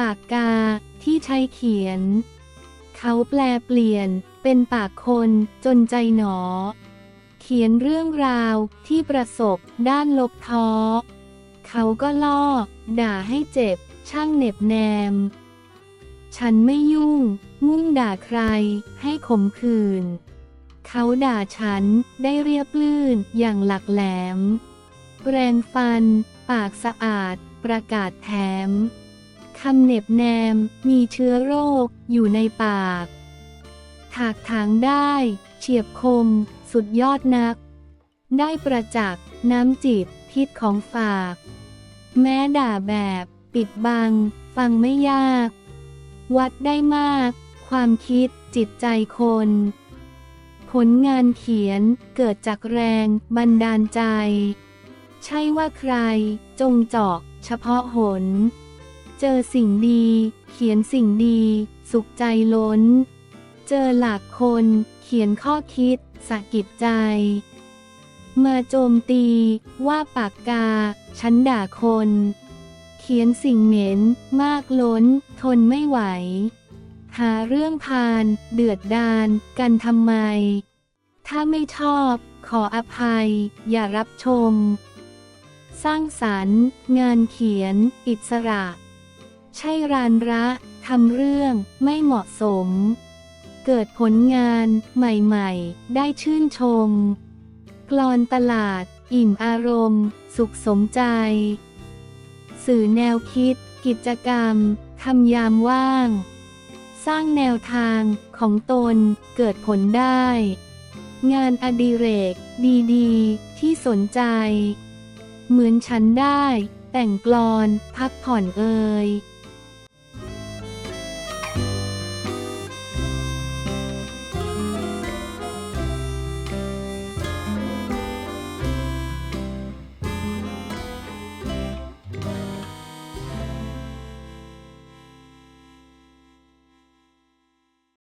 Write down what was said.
ปากกาที่ใช้เขียน เขาแปลเปลี่ยนเป็นปากคนจนใจหนอ เขียนเรื่องราวที่ประสบด้านลบท้อ เขาก็ล่อ ด่าให้เจ็บ ช่างเหน็บแนม ฉันไม่ยุ่ง มุ่งด่าใคร ให้ขมขื่นเขาด่าฉันได้เรียบลื่นอย่างหลักแหลม แปรงฟัน ปากสะอาด ประกาศแถมำเหน็บแนม มีเชื้อโรค อยู่ในปาก ถากถางได้ เฉียบคม สุดยอดนัก ได้ประจักษ์ น้ำจิต พิษของฝาก แม้ด่าแบบ ปิดบัง ฟังไม่ยาก วัดได้มาก ความคิด จิตใจคน ผลงานเขียน เกิดจากแรง บันดาลใจ ใช่ว่าใคร จงเจาะ เฉพาะหน เจอสิ่งดี เขียนสิ่งดี สุขใจล้น เจอหลากคน เขียนข้อคิดสะกิดใจ มาโจมตี ว่าปากกา ฉันด่าคน เขียนสิ่งเหม็น มากล้น ทนไม่ไหว หาเรื่องพาน เดือดดานกันทำไม ถ้าไม่ชอบ ขออภัย อย่ารับชม สร้างสรรค์ งานเขียน อิสระ ใช่รานระทำเรื่องไม่เหมาะสม เกิดผลงานใหม่ๆ ได้ชื่นชม กลอนตลาด อิ่มอารมณ์ สุขสมใจ สื่อแนวคิด กิจกรรมทำยามว่าง สร้างแนวทางของตนเกิดผลได้ งานอดิเรก ดีๆ ที่สนใจ เหมือนฉันได้ แต่งกลอน พักผ่อนเอ่ย